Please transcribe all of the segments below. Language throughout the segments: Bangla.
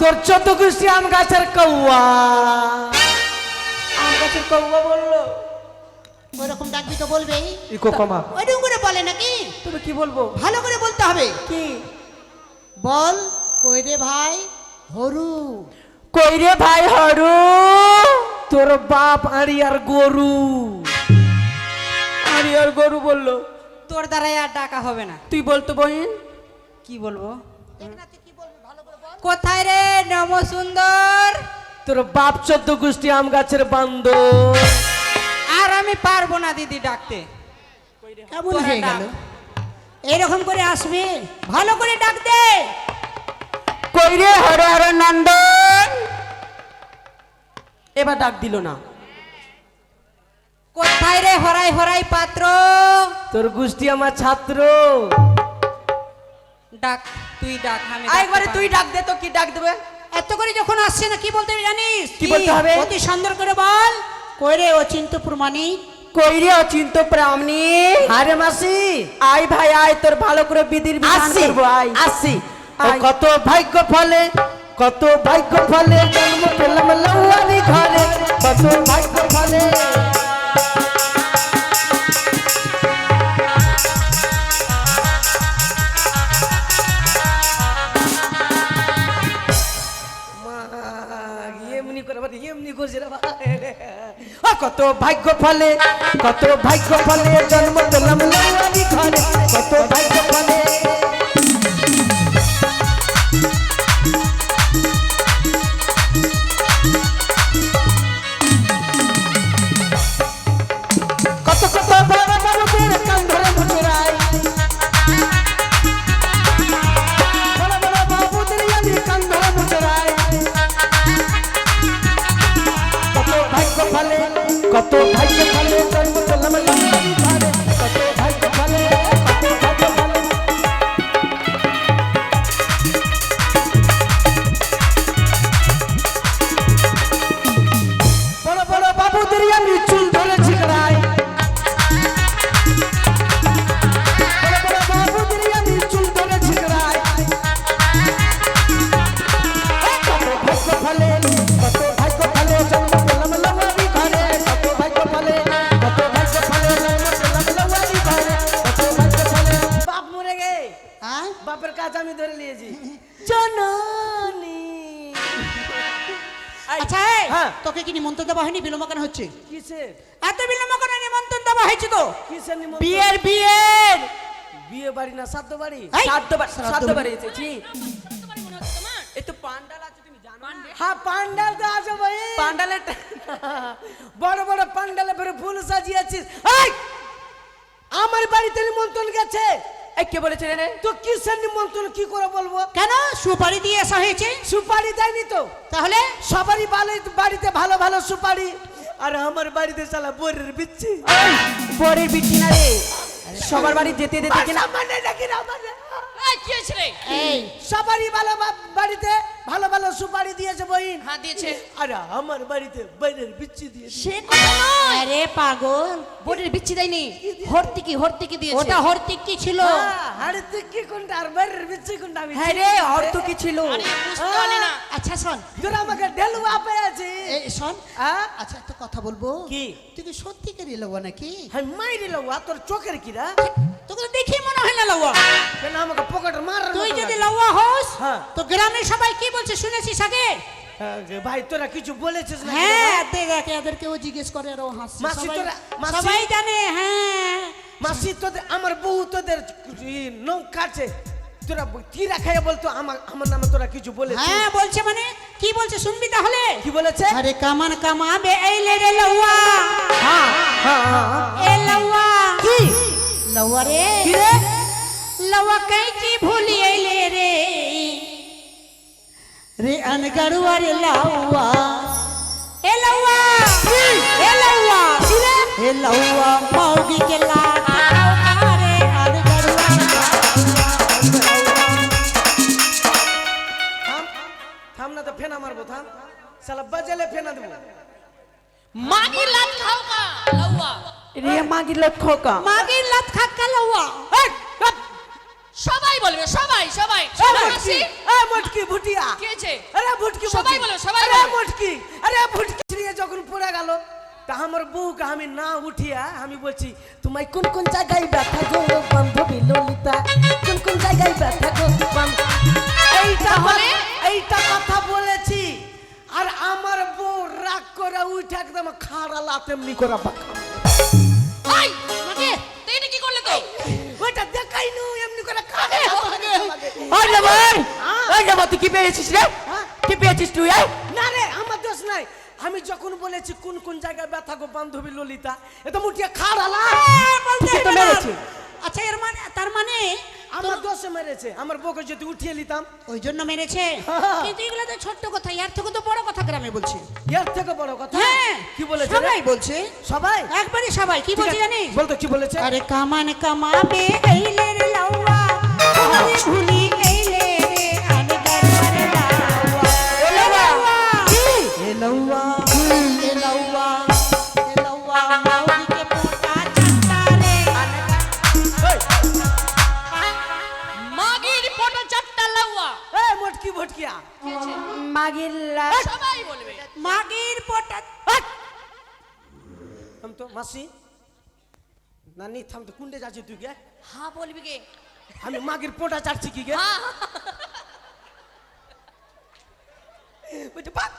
তোর চোদ্দ গোষ্ঠী আম গাছের কৌয়া। আম গাছের কৌয়া বলল। ওরকম ডাকবি তো বলবেই। ইকো কমা ওইরকম করে বলে নাকি? তুমি কি বলব? ভালো করে বলতে হবে। কি? বল কই রে ভাই? হরু। কই রে ভাই হরু? তোর বাপ আড়ি আর গরু। আড়ি আর গরু বলল তোর দ্বারাই আর ডাকা হবে না। তুই বলতো বহিন কি বলব? কোথায় রে নম সুন্দর তোর বাপ চোদ্দ গোষ্ঠী আম গাছের বান্দর। আর আমি পারব না দিদি ডাকতে। কেমন হয়ে গেল? এইরকম করে আসবে। ভালো করে ডাক দে। কই রে হর হর নন্দন এবার ডাক দিল না। কোথায় রে হরাই হরাই পাত্র? তোর গোষ্ঠী আমার ছাত্র। ডাক। তুই ডাক আমি একবারে তুই ডাক দে তো কি ডাক দেবে? এত করে যখন আসছে না কি বলতে জানিস? কি বলতে হবে? অতি সুন্দর করে বল। কই রে ও চিন্তু প্রমাণিক কই অচিন্ত প্রামনি আরে মাসি। আয় ভাই আয় তোর ভালো করে বিধির বিধান করব আয় আসছি কত ভাগ্য ফলে কত ভাগ্য ফলে জন্ম পেলাম ঘরে। কত ভাগ্য ফলে। কত ভাগ্য ফলে কত ভাগ্য ফলে জন্ম তোলাম কত ভাগ্য ফলে কিসের এত বিলম্ব কেন নিমন্ত্রণ দেওয়া হয়েছে তো? কিসের নিমন্ত্রণ? বিয়ের বিয়ের। বিয়ে বাড়ি না শ্রাদ্ধ বাড়ি? শ্রাদ্ধ বাড়ি শ্রাদ্ধ বাড়ি। এসেছি এই তো পান্ডাল আছে তুমি জানো হ্যাঁ পান্ডাল তো আছে ভাই। পান্ডালের বড় বড় পান্ডালে ফুল সাজিয়েছিস। এই! আমার বাড়িতে নিমন্ত্রণ গেছে। এই কে বলেছে রে তো কিসের নিমন্ত্রণ কি করে বলব? কেন? সুপারি দিয়ে আসা হয়েছে? সুপারি দেয়নি তো। তাহলে? সবারই বাড়ি- বাড়িতে ভালো ভালো সুপারি। আর আমার বাড়িতে শালা বরের বিচ্ছি। পরের বিটি না রে। সবার বাড়ি যেতে যেতে কিনা? মানে নাকি না মানে এই সবারই ভালো বাড়িতে ভালো ভালো সুপারি দিয়েছে বহিন হ্যাঁ দিয়েছে। আর আমার বাড়িতে বিচ্ছি দিয়েছে। সে কথা নয়। আরে পাগল। বোর্ডের বিচ্ছি দেয়নি। হর্তিকি হর্তিকি দিয়েছে। ওটা হর্তিক কি ছিল কি কোনটা আর বাইরের বিচ্ছি কোনটা আমি হ্যাঁ রে কি ছিল। আরে বুঝতে পারলি আচ্ছা শোন। তোরা আমাকে ঢেলুয়া পেয়েছি এই শোন। হ্যাঁ আচ্ছা একটা কথা বলব। কি? তুই কি সত্যিকার লোক নাকি? আমি মাইরি লওয়া তোর চোখের কিরা তোকে দেখি মনে হয় না লওয়া। কেন আমাকে পকেট মার তুই যদি লওয়া হোস হ্যাঁ। তো গ্রামের সবাই কি বলছে শুনেছিস আগে? ভাই তোরা কিছু বলেছিস না হ্যাঁ দেখ এদেরকেও জিজ্ঞেস করে আর ও হাসছে। মাসি তোরা- সবাই জানে হ্যাঁ। মাসি তোদের আমার বউ তোদের নৌকা আছে তোরা কি রাখাই বলতো? আমার আমার নামে তোরা কিছু বলে হ্যাঁ বলছে মানে? কি বলছে শুনবি তাহলে? কি বলেছে? আরে কামান কামাবে এই লে রে লউয়া হ্যাঁ, হ্যাঁ, হ্যাঁ, লউয়া রে। লউয়া কাই কি ভুলি রে? রে লউয়া এ লউয়া এ লউয়া এ লউয়া পাউগি কেলা তো ফেনা মারবো থাম। সালা বাজালে ফেনা দেবো। মাগি লাত খাও লাউয়া। রে মাগি লাত মাগি লাত লাউয়া। সবাই বলবে সবাই সবাই সবাই এ ভুটিয়া। কে আরে ভুটকি সবাই বলো সবাই আরে আরে ভুটকি যখন পড়ে গেল তা আমার আমি না উঠিয়া আমি বলছি তোমায় কোন কোন জায়গায় ব্যথা গো বান্ধবী ললিতা? কোন কোন জায়গায় ব্যথা গো এইটা হলে এইটা কথা বলেছি আর আমার বউ রাগ করে উঠে একদম খাড়া লাতেমনি করে বাঁকা এই মাকে তুই এটা কি করলে তো ওইটা দেখাই নু এমনি করে ওই যে ভাই। যে ভাই, তুই কি পেয়েছিস রে। কি পেয়েছিস তুই? না রে আমার দোষ নাই আমি যখন বলেছি কোন কোন জায়গায় ব্যথা গো বান্ধবী ললিতা এটা মুটিয়া খাড়া লা বলতে তোকে তো হবে না। মেরেছে। আচ্ছা এর মানে তার মানে আমার দোষে মেরেছে আমার বউকে যদি উঠিয়ে নিতাম। ওই জন্য মেরেছে। কিন্তু এগুলো তো ছোট্ট কথা ইয়ার থেকে তো বড় কথা গ্রামে বলছি। এর থেকে বড় কথা? হ্যাঁ কি বলেছে সবাই বলছে। সবাই? একবারে সবাই কি বলছে জানিস? বলতো কি বলেছে? আরে কামান কামাবে এইলে রে লাউয়া ভুলি নানি থাম তো কুন্ডে যাচ্ছি তুই গে। হ্যাঁ বলবি কে আমি মাগের পোটা চাটছি কি গে? হ্যাঁ। বলছে, বাহ!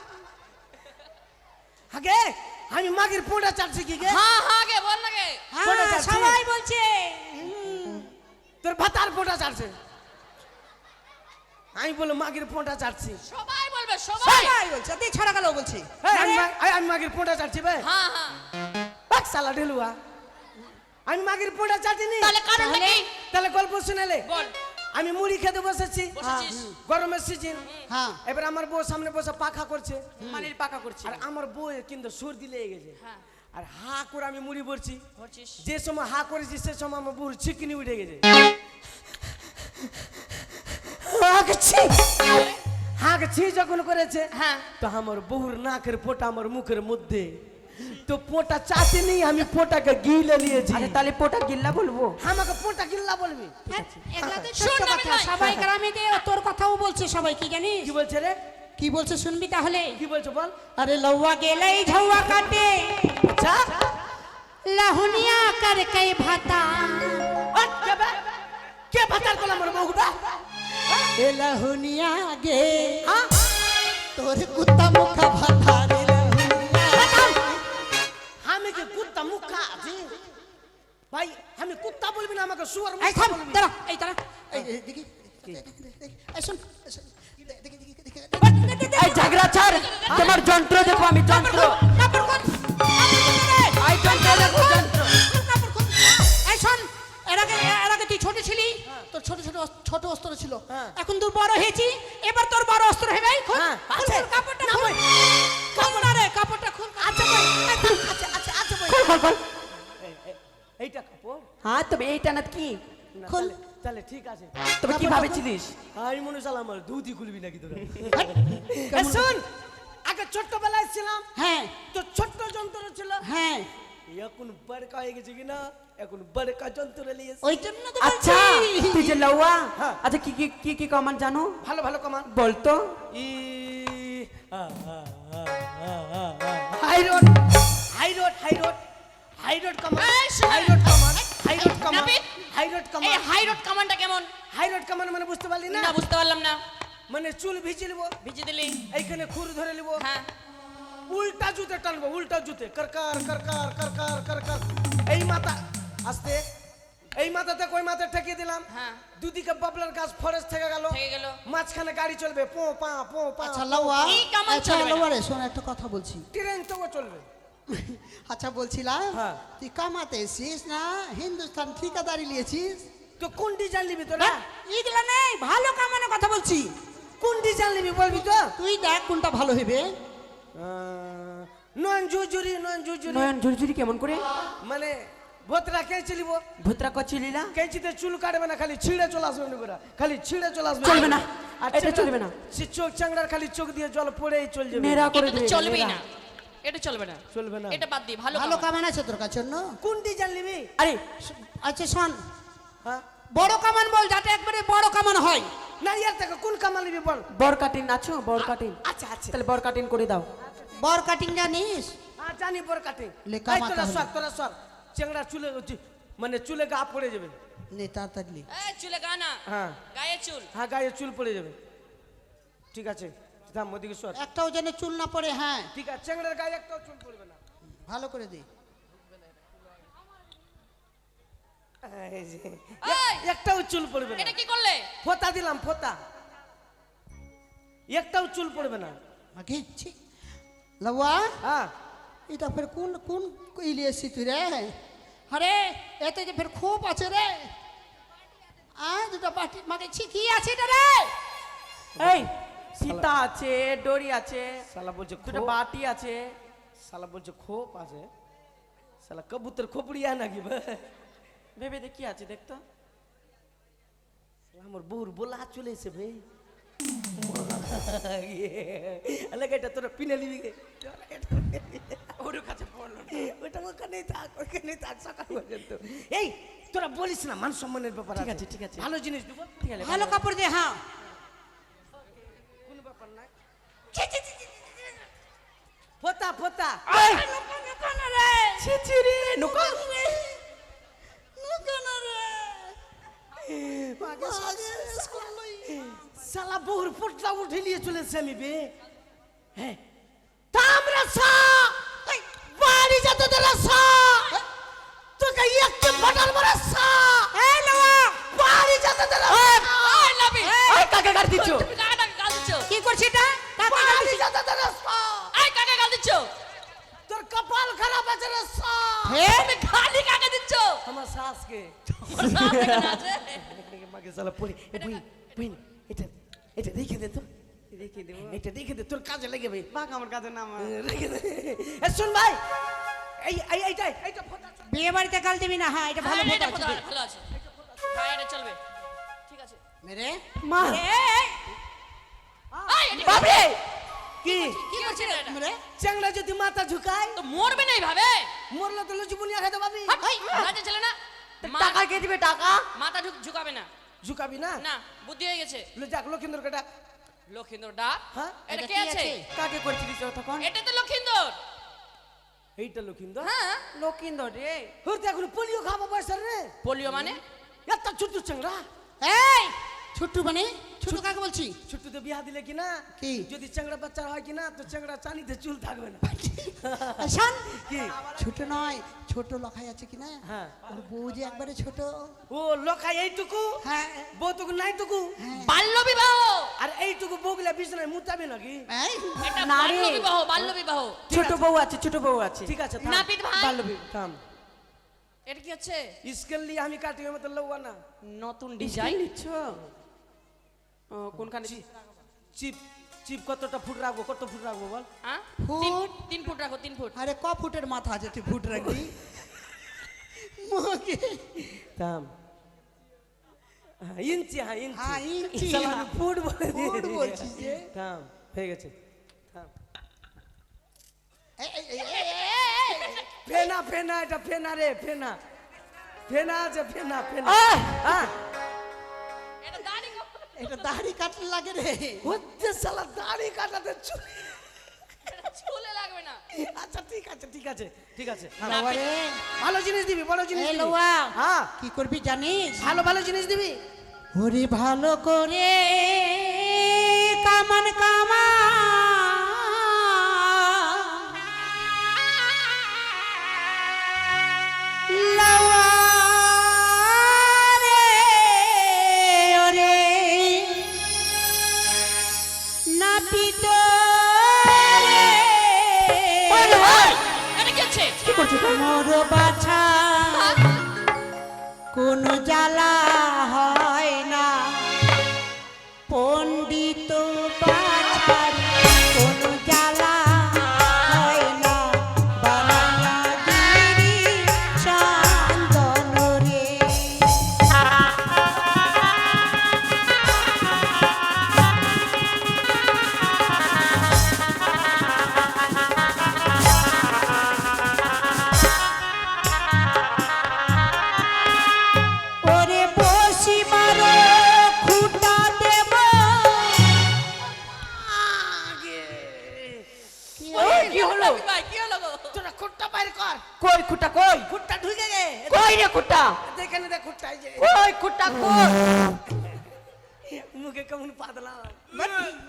আগে আমি মাগের পোটা চাটছি কি গে? হ্যাঁ হ্যাঁ গে বল না গে। হ্যাঁ। সবাই বলছে। তোর ভাতার পোটা চাটছে। আমি বলে মাগের পোটা চাটছি। সবাই বলবে সবাই। সবাই বলছে তুই ছড়া গেল বলছি। আমি মাগের পোটা চাটছি ভাই হ্যাঁ হ্যাঁ। বাক সালা ঢেলুয়া। আমি মাগের পোটা চাটিনি। তাহলে কারণটা কি? তাহলে গল্প শুনেলে। বল। আমি মুড়ি খেতে বসেছি। গরমের সিজন হ্যাঁ। এবার আমার বউ সামনে বসে পাখা করছে। মানির পাখা করছে। আর আমার বউ কিন্তু সর্দি লেগে গেছে হ্যাঁ। আর হা করে আমি মুড়ি ধরছিস যে সময় হা করেছি সে সময় আমার বউর চিকনি উঠে গেছে। হাঁকছি হাঁকছি যখন করেছে হ্যাঁ। তো আমার বহুর নাকের পোটা আমার মুখের মধ্যে তো পোটা চাটে নেই আমি পোটাকে গিলে নিয়েছি। আরে তাহলে পোটা গিল্লা বলব? আমাকে পোটা গিল্লা বলবি। এগুলা তো শোন না। সবাই গ্রামেতে তোর কথাও বলছে সবাই কি জানিস? কি বলছে রে? কি বলছে শুনবি তাহলে? কি বলছো বল? আরে লৌয়া গেলেই ঝৌয়া কাটে। আচ্ছা। লাহুনিয়া কর কে ভাতা? কে ভাতার করলাম আমার বউটা? এ লাহুনিয়া গে। হ্যাঁ তোর কুত্তা মুখা ভাতা। কুত্তা মুখা আছি ভাই আমি কুত্তা বলবি না আমাকে শুয়ার এই থাম দাঁড়া এই দাঁড়া। এই দেখি এই শোন এই শোন, দেখি দেখি দেখি দেখি এই ঝগড়া ছাড়। তোমার যন্ত্র দেখো আমি যন্ত্র। এই যন্ত্র দেখো যন্ত্র। এই শোন এর আগে এর আগে তুই ছোট ছিলি? তোর ছোট ছোট ছোট অস্ত্র ছিল। হ্যাঁ। এখন তুই বড় হয়েছি। এবার তোর বড় অস্ত্র হবে হ্যাঁ, ভাই। কাপড় খোল খোল। খোল এইটা কাপড় হ্যাঁ তবে এইটা না কি? খোল। তাহলে- ঠিক আছে। তবে কি ভাবেছিলিস আমি মনে চাল আমার দুধই খুলবি নাকি তোরা শোন! আগে ছোট্টবেলায় ছিলাম। হ্যাঁ। তো ছোট্ট যন্ত্র ছিল। হ্যাঁ। এখন বড়কা হয়ে গেছে কিনা? এখন বড়কা যন্ত্র নিয়ে ওই জন্য তো আচ্ছা তুই যে লওয়া হ্যাঁ। আচ্ছা কি কি কি কি কমান জানো? ভালো ভালো কমান বলতো। ই high road. High road high road. High road কমান। হাই রোড কমান হাই রোড কমান। হাই রোড এই হাই রোড কামানটা কেমন? হাই রোড কমান মানে বুঝতে পারলি না? না বুঝতে পারলাম না। মানে চুল ভিজে নিব। ভিজে দিলি। এইখানে খুর ধরে নিব। হ্যাঁ। উল্টা জুতে টানবো উল্টা জুতে। করকার করকার করকার করকার এই মাথা আস্তে। এই মাথাতে কই মাথা ঠেকিয়ে দিলাম? হ্যাঁ। দুদিকে বাবলার গাছ ফরেস্ট থেকে গেল। থেকে গেল। মাঝখানে গাড়ি চলবে। পো পা পো পা আচ্ছা লাউয়া। এই কামান আচ্ছা চলবে লাউয়া রে শোন একটা কথা বলছি। ট্রেন তো চলবে। আচ্ছা বলছিলাম হ্যাঁ। তুই কামাতে এসিস না? হিন্দুস্তান ঠিকাদারি নিয়েছিস? তো কোন ডিজাইন নিবি তোরা? এগুলা নেই ভালো কামানোর কথা বলছি। কোন ডিজাইন নিবি বলবি তো? তুই দেখ কোনটা ভালো হবে। নয়ন জুজুরি নয়ন জুজুরি নয়ন ঝুরঝুরি কেমন করে? মানে ভোতরা কেঁচি নিব ভুতরা কচিলিলা কেঁচিতে চুল কাটবে না খালি ছিঁড়ে চলে আসবে না করে। খালি ছিঁড়ে চলে আসবে। চলবে না, আর এটা চলবে না। সে চোখ চাংড়ার খালি চোখ দিয়ে জল পড়েই চল যাবে। নেরা করে নেরা। না। এটা চলবে না। চলবে না। এটা বাদ দি ভালো ভালো কামান। কামান আছে তোর কাছে জন্য কোন ডিজাইন নিবি আরে আচ্ছা শোন। হ্যাঁ। বড় কামান বল যাতে একবারে বড় কামান হয়। না ইয়ার থেকে কোন কামাল নিবি বল? বর কাটিন আছো? বর কাটিন আচ্ছা আচ্ছা। তাহলে বর কাটিন করে দাও। বর কাটিং জানিস? হ্যাঁ জানি বর কাটিং লে, এই তোরা। সর তোরা সর। চেংড়া চুলে চু- মানে চুলে গা পড়ে যাবে। নে তাড়াতাড়ি এই চুলে গানা হ্যাঁ। গায়ে চুল। হ্যাঁ গায়ে চুল পড়ে যাবে। ঠিক আছে। থাম ওদিকে সর। একটাও যেন চুল না পড়ে হ্যাঁ। ঠিক আছে চেংড়ার গায়ে একটাও চুল পড়বে না। ভালো করে দে। একটাও চুল পড়বে না। এটা কি করলে? ফোতা দিলাম ফোতা। একটাও চুল পড়বে না। আগে ছি। লওয়া হ্যাঁ। এটা ফের কোন কোন ইলি এসছি তুই রে? আরে এতে যে ফের খোপ আছে রে। আ দুটো বাটি মাকে ছি কি আছে এটা রে? এই সীতা আছে ডরি আছে শালা বলছে দুটো বাটি আছে। শালা বলছে খোপ আছে। শালা কবুতর খোপড়িয়া নাকি? ভেবে দেখি আছে দেখতো আমার বউর বোলা চলে এসে ভাই। এটা তোরা পিনে নিবি গে। ওর কাছে পড়ল না। ওটা ওখানে থাক ওখানে থাক সকাল পর্যন্ত। এই তোরা বলিস না মান সম্মানের ব্যাপার ঠিক আছে, ঠিক আছে। ভালো জিনিস দেবো। ঠিক আছে ভালো। কাপড় দে হ্যাঁ। ফোতা ফোতা। ছি ছি রে নোকা। শালা বহুর পোটলা উঠে নিয়ে চলেছে আমি বে। হ্যাঁ। ভাই বাঘ আমার কাছে নাম রেখে দে। এ শুন ভাই এই এই এইটাই এইটা ফোটা বিয়ে বাড়িতে গাল দিবি না? হ্যাঁ এটা ভালো হ্যাঁ, ফটো আছে ভালো আছে। হ্যাঁ এটা চলবে। ঠিক আছে। মেরে। মা। বাবরে কি? কি করছিস এটা? মেরে। চ্যাংড়া যদি মাথা ঝুকায় তো মরবে না এইভাবে? মরলে তো লুচুবুনিয়া খেতে পাবি। রাজা ছেলে না। টাকা কে দিবে টাকা? মাথা ঝুকাবে না। ঝুকাবি না? না বুদ্ধি হয়ে গেছে। যাক লক্ষিন্দর কেটা লক্ষিন্দর ডাক হ্যাঁ এটা কে আছে? কাকে করছিলিস তখন এটা তো লক্ষিন্দর। এইটা লক্ষিন্দর? হ্যাঁ লক্ষিন্দর রে। হুরতে এখন পোলিও খাব বয়সের রে। পোলিও মানে? এত ছোট চ্যাংড়া এই ছোট্টু মানে ছোট কাকে বলছি? ছোট্টুতে বিয়া দিলে কি না কি? যদি চ্যাংড়া বাচ্চা হয় কি না তো চ্যাংড়া চানিতে চুল থাকবে না। শোন কি? ছোট নয় ছোট লখাই আছে কি না হ্যাঁ। ওর বউ যে একবারে ছোট। ও লখাই এইটুকু? হ্যাঁ। বউটুকু নাইটুকু? বাল্য বিবাহ আর এইটুকু বউগুলা বিছনায় মুতাবে নাকি? এটা না বাল্য। বিবাহ বাল্য বিবাহ ছোট বউ আছে ছোট বউ আছে। ঠিক আছে। নাপিত ভাই। বাল্যবি থাম। এটা কি হচ্ছে? স্কেল নিয়ে আমি কাটি মতো লওয়া না। নতুন ডিজাইন? নিচ্ছ? কোনখানে? চিপ চিপ কতটা ফুট রাখব কত ফুট রাখব বল? হ্যাঁ ফুট। তিন- ফুট রাখো তিন ফুট। আরে ক ফুটের মাথা আছে তুই ফুট রাখবি? থাম। হ্যাঁ, ইঞ্চি হ্যাঁ ইঞ্চি। হ্যাঁ, ইঞ্চি। ফুট বলে ফুট। বলছিস যে? থাম হয়ে গেছে। থাম। ফেনা ফেনা এটা ফেনা রে ফেনা। ফেনা আছে ফেনা ফেনা। হ্যাঁ এটা দাড়ি কাটলে লাগে রে। হচ্ছে শালা দাড়ি কাটাতে চুলে। চুলে লাগবে না। আচ্ছা ঠিক আছে ঠিক আছে ঠিক আছে। ভালো জিনিস দিবি বড় জিনিস দিবি। হ্যাঁ। কি করবি জানিস? ভালো ভালো জিনিস দিবি। ওরে ভালো করে কামান কামা মোর বাছা কোন জ্বালা কি হলো? কি হলো? তোরা খুঁটটা বাইর কর। কই খুঁটা কই? খুঁটটা ঢুকে গে। কই রে খুঁটা? দেখে নে খুঁটটা যে। কই খুঁটা কই? মুখে কেমন পাতলাম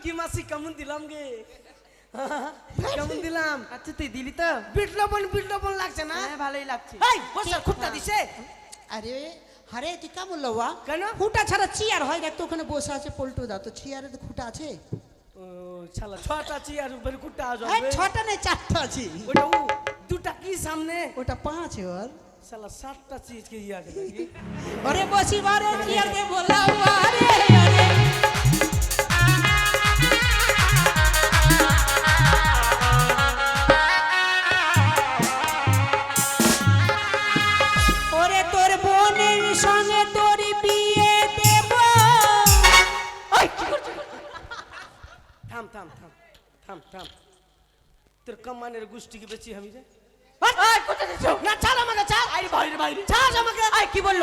কি মাসি কেমন দিলাম গে? কেমন দিলাম? আচ্ছা তুই দিলি তো? বিটলবন বিটলবন লাগছে না? হ্যাঁ ভালোই লাগছে। এই বসে খুঁটটা দিছে? আরে আরে তুই কেমন লওয়া? কেন? ফুটা ছাড়া চেয়ার হয় দেখ তো ওখানে বসে আছে পল্টু দা তো চেয়ারে তো খুঁটা আছে? শালা ছটা চেয়ার উপরে কুটটা আসবে হ্যাঁ ছটা নেই চারটা আছে। ওটা দুটা কি সামনে? ওটা পাঁচ ওর শালা সাতটা চেয়ার কে ইয়া আরে বসি বারে চেয়ার কে বলা বারে তোর কমানের গোষ্ঠী কি বেশি আমি রে এই কোথা দিছো না ছাড় আমাকে ছাড় আরে বাইরে বাইরে। ছাড় আমাকে। এই কি বলল?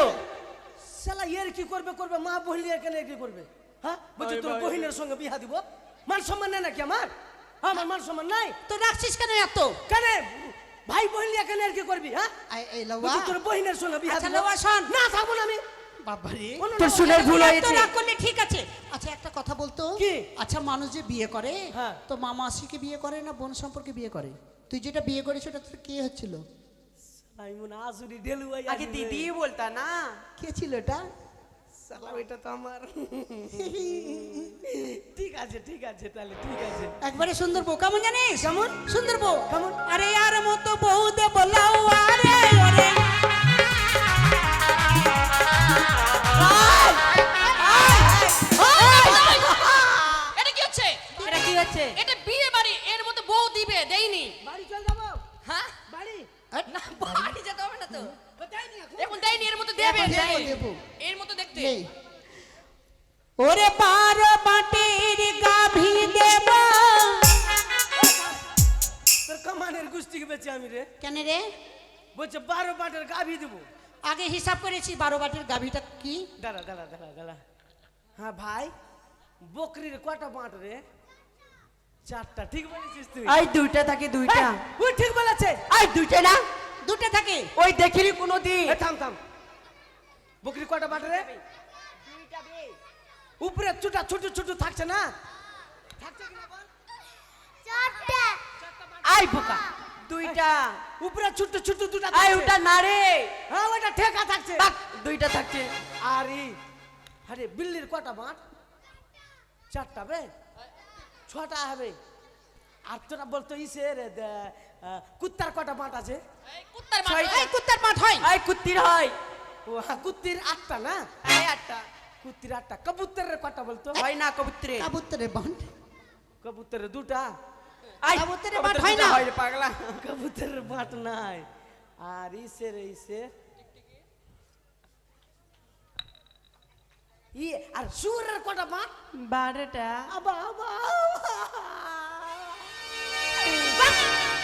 শালা এর কি করবে করবে? মা বহিলি এখানে কি করবে? হ্যাঁ? বলছে তোর বহিনের সঙ্গে বিয়া দিব। মান সম্মান নেই নাকি আমার? আমার মান সম্মান নাই। তো রাখছিস কেন এত? কেন? ভাই বহিলি এখানে আর কি করবি হ্যাঁ? তোর বহিনের সঙ্গে বিয়া আচ্ছা, দিব। না থাকব না আমি। বাবারে তোর শুনে ভুল হয়েছে। রাগ করলে ঠিক আছে। আচ্ছা একটা কথা বলতো? কি? আচ্ছা মানুষ যে বিয়ে করে হ্যাঁ। তো মামা মাসিকে বিয়ে করে না বোন সম্পর্কে বিয়ে করে? তুই যেটা বিয়ে ওটা তোর কে হচ্ছিল? আগে দিদি বলতা না? কে ছিল এটা? তো আমার। ঠিক আছে ঠিক আছে তাহলে ঠিক আছে। একবারে সুন্দর বউ কেমন জানিস? কেমন? সুন্দর বউ। কেমন? আরে আর মতো বউ দে বলাও আরে ওরে। বাড়ি চল যাব। হ্যাঁ? বাড়ি। না বাড়ি যেতে হবে না তো। এখন? দেয়নি এর মধ্যে দেবে। এর মধ্যে দেখতে। নেই। ওরে বারো বাটের গাভী দেব। তোর কমানের গোষ্ঠীকে বেঁচে আমি রে। কেন রে? বলছে বারো বাটের গাভি দেবো। আগে হিসাব করেছি বারো বাটের গাভীটা কি? দাঁড়া দাঁড়া দাঁড়া দাঁড়া। হ্যাঁ ভাই বকরির কটা বাঁট রে? চারটা ঠিক বলেছিস তুই। এই দুইটা থাকে দুইটা। ওই ঠিক বলেছে। এই দুইটা না? দুটো থাকে। ওই দেখিনি কোনো দিন থাম থাম। বকরি কটা বাট রে? উপরে চুটা ছোট ছোট থাকছে না? থাকছে কিনা বল? আই বোকা। দুইটা। উপরে ছোট ছোট দুটা আই। ওটা না রে। হ্যাঁ ওটা ঠেকা থাকছে। বাক, দুইটা থাকছে। আর আরে বিল্লির কটা বাঁট? চারটা বে। ছটা হবে। আর তোরা বলতো ইসে রে কুত্তার কটা বাঁট আছে? এই কুত্তার মাঠ হয়। এই কুত্তির হয়। ও হ্যাঁ, কুত্তির আটটা না? এই আটটা। কুত্তির আটটা। কবুতরের কটা বলতো? হয় না কবুতরে কাবুতরে বাঁধ কবুতরের দুটা। আই কবুতরের কবুতরের হয় না। রে পাগলা। কবুতরের বাঁট নাই। আর ইসের ইসের ই আর সুরের কটা বাঁট বারোটা। আবা আবা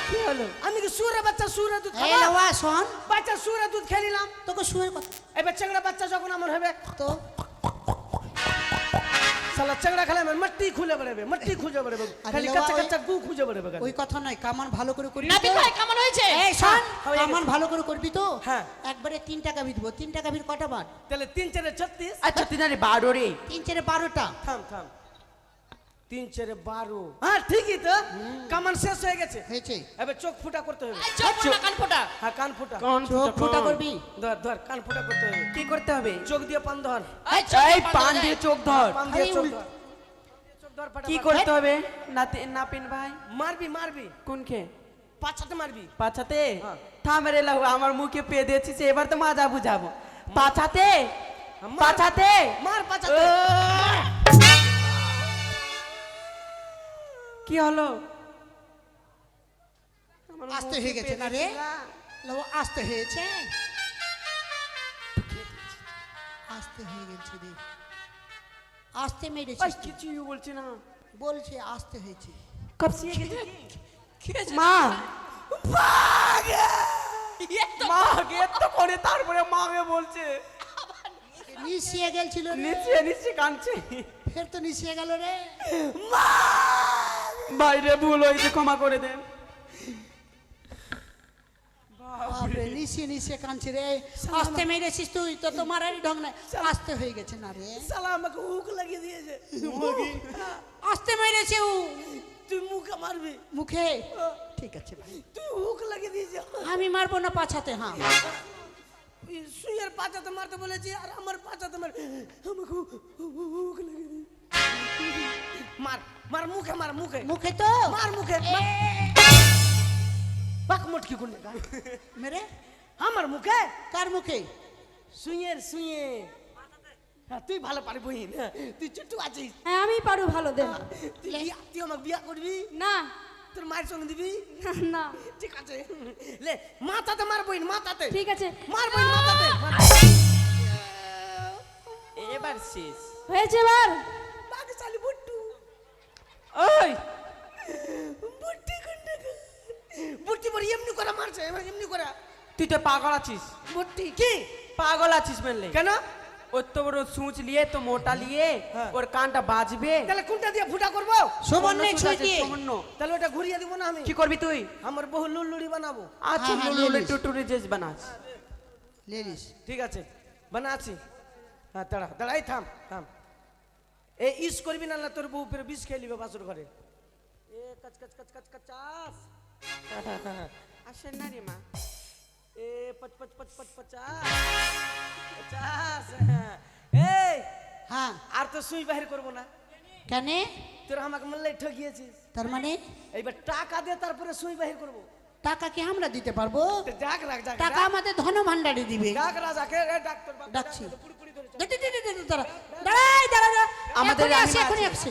কি হলো? আমি কি সুরে বাচ্চা সুরে দুধ এই শোন। বাচ্চা সুরে দুধ খেলিলাম তোকে সুরের কথা এবার চেংড়া বাচ্চা যখন আমার হবে তো? সালা চেংড়া খেলে আমার মাটি খুঁজে বেড়াবে মাটি খুঁজে বেড়াবে। খালি কাঁচা কাচ্চা কাচ্চা গু খুঁজে বেড়াবে ওই কথা নয় কামান ভালো করে করবি নাবি ভাই কামান হয়েছে? এই শোন কামান ভালো করে করবি তো। হ্যাঁ। একবারে তিনটা গাভী দিব টাকা বিধ কটা বার? তাহলে তিন চারে ছত্রিশ। আচ্ছা তিন আরে বারো রে। তিন চারে বারোটা। থাম থাম। তিন চারে বারো। হ্যাঁ ঠিকই তো কামান শেষ হয়ে গেছে। হয়েছে। এবার চোখ ফুটা করতে হবে। কান ফোটা। হ্যাঁ কান ফুটা। কোন চোখ ফুটা করবি? ধর ধর কান ফুটা করতে হবে। কি করতে হবে? চোখ দিয়ে পান ধর। এই দিয়ে পান দিয়ে চোখ ধর। পান দিয়ে চোখ ধর। চোখ ধর কি করতে হবে? নাতে নাপিন ভাই? মারবি মারবি। কোনকে? পাছাতে মারবি। পাছাতে হ্যাঁ। থামেরে লাগু আমার মুখে পেয়ে দিয়েছিস এবার তো মাজা বুঝাবো। পাছাতে পাছাতে মার পাছাতে কি হলো? আস্তে হয়ে গেছে না রে? আস্তে হয়েছে? আস্তে হয়ে গেছে রে। আস্তে তুই। কিছুই বলছি না। বলছে আস্তে হয়েছে। কব সিয়ে গেছে কি? মা! ইয়ে তো মা গে তো করে তারপরে মাকে বলছে। নিশিয়ে গেছিল নিচে নিচে কাঁদছে। ফের তো নিশিয়ে গেল রে। বাইরে ভুল হয়েছে ক্ষমা করে দেন বাপরে কাঁদছে রে। আসতে মেরেছিস তুই তো ঢং নাই। আসতে হয়ে গেছে না রে। আমাকে লাগিয়ে দিয়েছে। আসতে মেরেছে তুই মুখে মারবি। মুখে? ঠিক আছে ভাই। তুই হুক লাগিয়ে দিয়েছে। আমি মারবো না পাছাতে হ্যাঁ। পাচাতে মারতে বলেছি আর আমার পাচাতে মার আমাকে হুক লাগিয়ে দিয়েছে মার। মার মুখে মার মুখে মুখে তো মার মুখে বাক মুটকি কোন মেরে? আমার মুখে কার মুখে? সুইয়ের সুইয়ে। হ্যাঁ তুই ভালো পারবি বহিন হ্যাঁ, তুই চুট্টু আছিস। হ্যাঁ আমি পারু ভালো দে। তুই বিয়া- তুই আমাকে বিয়া করবি? না। তোর মায়ের সঙ্গে দিবি? না ঠিক আছে। লে মাথাতে মার বইন মাথাতে। ঠিক আছে। মার বইন মাথাতে। এবার শেষ। হয়েছে এবার। বাগশালী বুট্টু ওই বুট্টি কোনটা বুট্টি পরে এমনি করে মারছে এমনি করে তুই তো পাগল আছিস বুট্টি কি পাগল আছিস বললে কেন ওর তো বড় সূচ নিয়ে তো মোটা নিয়ে। ওর কানটা বাজবে তাহলে কোনটা দিয়ে ফুটা করব সুবর্ণ সূচ দিয়ে সুবর্ণ। তাহলে ওটা ঘুরিয়ে দিব না আমি কি করবি তুই আমার বহু লুলুড়ি বানাবো আচ্ছা লুলে লিলিস। টুটুরি জেস বানাস লেলিস ঠিক আছে বানাচ্ছি হ্যাঁ দাঁড়া দাঁড়াই থাম থাম এ ইস করবি না না তোর বউ ফের বিষ খেয়ে নিবে বাসুর ঘরে। এ কাচ কাচ কাচ কাচ কাচ চাস। আসেন না রে মা। এ পচ পচ পচ পচ পচাস পচাস হ্যাঁ। এই হ্যাঁ। আর তো সুই বাহির করব না। কেন? তোর আমাকে মল্লাই ঠকিয়েছিস। তার মানে? এইবার টাকা দে তারপরে সুই বাহির করব। টাকা কি আমরা দিতে পারব? টাকা আমাদের ধন ভান্ডারে দিবে ডাকছি। আমাদের আসে এখনই আসে।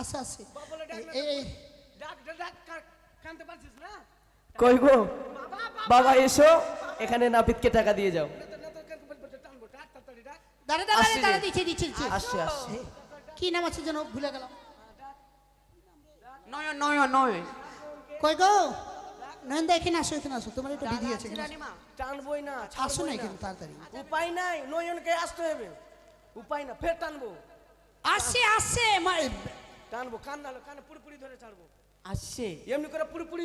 আসে আসে কই গো? বাবা এসো। এখানে নাপিতকে টাকা দিয়ে যাও। দাঁড়া দাঁড়া দাঁড়া দিচ্ছে দিচ্ছে দিচ্ছে। আসছে আসছে কি নাম আছে যেন? ভুলে গেলাম। নয় নয় নয়। কই গো? নয়ন এখানে আসো এখানে আসো। তোমার একটা বিধি আছে টানবই না আসো না। এখানে তাড়াতাড়ি। উপায় নাই নয়নকে আসতে হবে। উপায় না ফের টানবো। আসছে আসছে মা- টানবো কান নালো কানে পুরোপুরি ধরে ছাড়বো। আসছে এমনি করে পুরোপুরি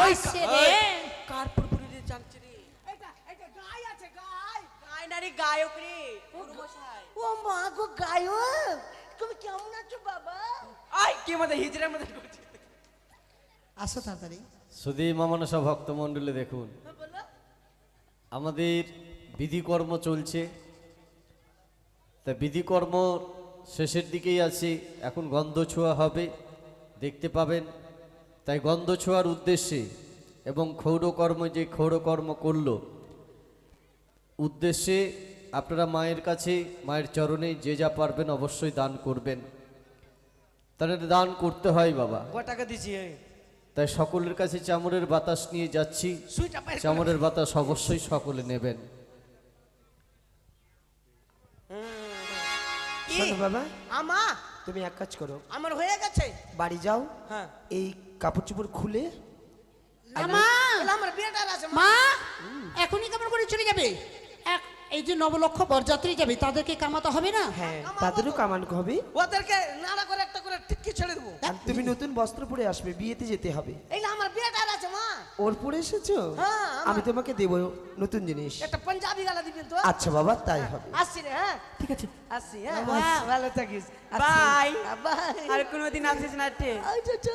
আসছে রে। কার পুরপুরি রে জানছি রে? এটা এটা গাই আছে গাই। গায় না রে গায়ক রে। ও মা গো গায়ক। তুমি কেমন আছো বাবা? আই কি মধ্যে হিজড়ের মধ্যে করছিস আসো তাড়াতাড়ি। সুদী মামনসা ভক্তমণ্ডলী দেখুন। আমাদের বিধিকর্ম চলছে। তা বিধিকর্ম শেষের দিকেই আছে, এখন গন্ধ ছোঁয়া হবে, দেখতে পাবেন। তাই গন্ধ ছোঁয়ার উদ্দেশ্যে এবং ক্ষৌরকর্ম যে ক্ষৌরকর্ম করল, উদ্দেশ্যে আপনারা মায়ের কাছে, মায়ের চরণে যে যা পারবেন অবশ্যই দান করবেন। তাহলে দান করতে হয় বাবা। ক টাকা এই? তাই সকলের কাছে চামড়ের বাতাস নিয়ে যাচ্ছি। চামড়ের বাতাস অবশ্যই সকলে নেবেন। শোনো বাবা আমা। তুমি এক কাজ করো। আমার হয়ে গেছে। বাড়ি যাও। হ্যাঁ। এই কাপড় চোপড় খুলে আমার বিয়েটার আছে মা। এখনই কেমন করে চলে যাবে। এক এই যে নবলক্ষ বরযাত্রী যাবে তাদেরকে কামাতে হবে না? হ্যাঁ তাদেরও কামান হবে। ওদেরকে নাড়া করে একটা করে টিক্কি ছেড়ে দেবো। আর তুমি নতুন বস্ত্র পরে আসবে বিয়েতে যেতে হবে। এই না আমার বিয়েটার আছে মা। ওর পরে এসেছ? হ্যাঁ, আমি তোমাকে দেবো নতুন জিনিস। একটা পাঞ্জাবি গালা দিবেন তো। আচ্ছা বাবা তাই হবে। আসছি রে হ্যাঁ। ঠিক আছে। আসছি হ্যাঁ। ভালো থাকিস। বাই। বাই। আর কোনোদিন আসিস না আচ্ছা আচ্ছা